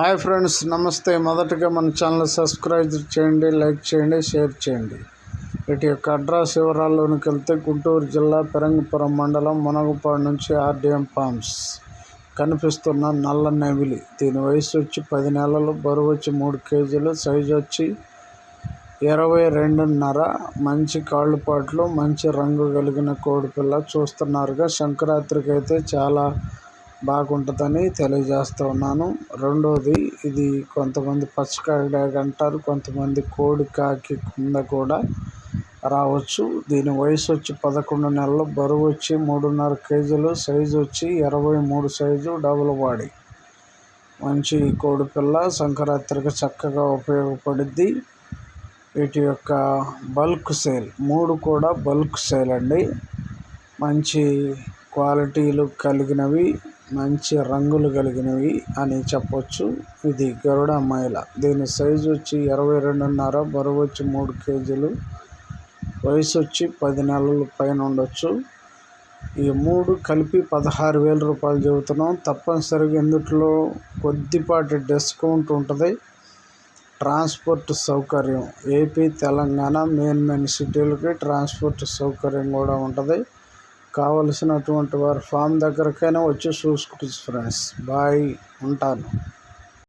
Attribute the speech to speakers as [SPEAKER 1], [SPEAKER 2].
[SPEAKER 1] Hi friends నమస్తే. మొదటగా మన ఛానల్ సబ్స్క్రైబ్ చేయండి లైక్ చేయండి షేర్ చేయండి. వీటి యొక్క అడ్రస్ వివరాల్లోనికి వెళ్తే గుంటూరు జిల్లా పెరంగపురం మండలం మునగపాడు నుంచి ఆర్డిఎం ఫామ్స్ కనిపిస్తున్న నల్ల నెమిలి దీని వయసు వచ్చి పది నెలలు బరువు వచ్చి మూడు కేజీలు సైజు వచ్చి ఇరవై రెండున్నర. మంచి కాళ్ళుపాట్లు మంచి రంగు కలిగిన కోడిపిల్ల చూస్తున్నారుగా. సంక్రాంతికి అయితే చాలా బాగుంటుందని తెలియజేస్తూ ఉన్నాను. రెండోది ఇది కొంతమంది పచ్చకాయడాగ అంటారు కొంతమంది కోడి కాకి కింద కూడా రావచ్చు. దీని వయసు వచ్చి పదకొండు నెలలు బరువు వచ్చి మూడున్నర కేజీలు సైజు వచ్చి ఇరవై మూడు సైజు డబుల్ బాడీ. మంచి కోడి పిల్ల సంక్రాంతికి చక్కగా ఉపయోగపడుద్ది. వీటి యొక్క బల్క్ సేల్ మూడు కూడా బల్క్ సేల్ అండి. మంచి క్వాలిటీలు కలిగినవి. మంచి రంగులు కలిగినవి అని చెప్పొచ్చు. ఇది గరుడ మైల. దీని సైజు వచ్చి ఇరవై రెండున్నర బరువు వచ్చి మూడు కేజీలు వయసు వచ్చి పది నెలల పైన ఉండొచ్చు. ఈ మూడు కలిపి పదహారు వేల రూపాయలు చెబుతున్నాం. తప్పనిసరిగా ఇందుట్లో కొద్దిపాటి డిస్కౌంట్ ఉంటుంది. ట్రాన్స్పోర్ట్ సౌకర్యం. ఏపీ తెలంగాణ మెయిన్ మెయిన్ సిటీలకి ట్రాన్స్పోర్ట్ సౌకర్యం కూడా ఉంటుంది. కావలసినటువంటి వారు ఫామ్ దగ్గరకైనా వచ్చి చూసుకోవచ్చు ఫ్రెండ్స్. బాయ్. ఉంటాను.